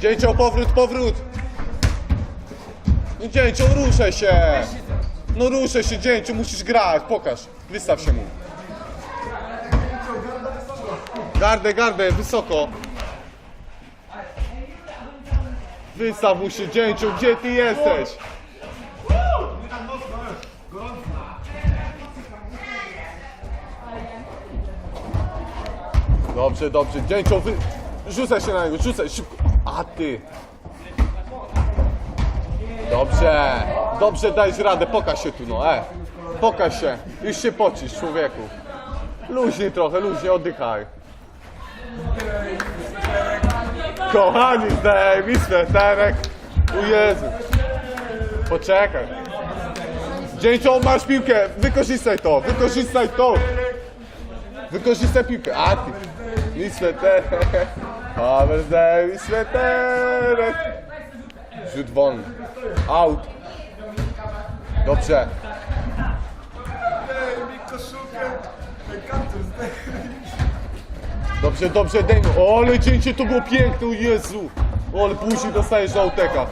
Dzięcioł, powrót, powrót! No dzięcioł, ruszaj się! No ruszaj się, dzięcioł, musisz grać, pokaż. Wystaw się mu. Gardę, gardę, wysoko. Wystaw mu się, dzięcioł, gdzie ty jesteś? Dobrze, dobrze, dzięcioł, wy... rzucaj się na niego, rzucaj, szybko. A ty. Dobrze, dobrze, dajesz radę, pokaż się tu, no, e. Pokaż się, już się pocisz, człowieku. Luźniej trochę, luźniej, oddychaj. Kochani, zdaj mi sweterek. O Jezu. Poczekaj. Dzięcioł, masz piłkę, wykorzystaj to, wykorzystaj to. Wykorzystaj piłkę. A ty. Mi sweterek. Paweł, zdaj mi sweterek. Rzut wolny. Out. Dobrze. Dobrze, dobrze, daj mu. O, ale cięcie to było piękne, o Jezu. O, ale później dostajesz żołteka.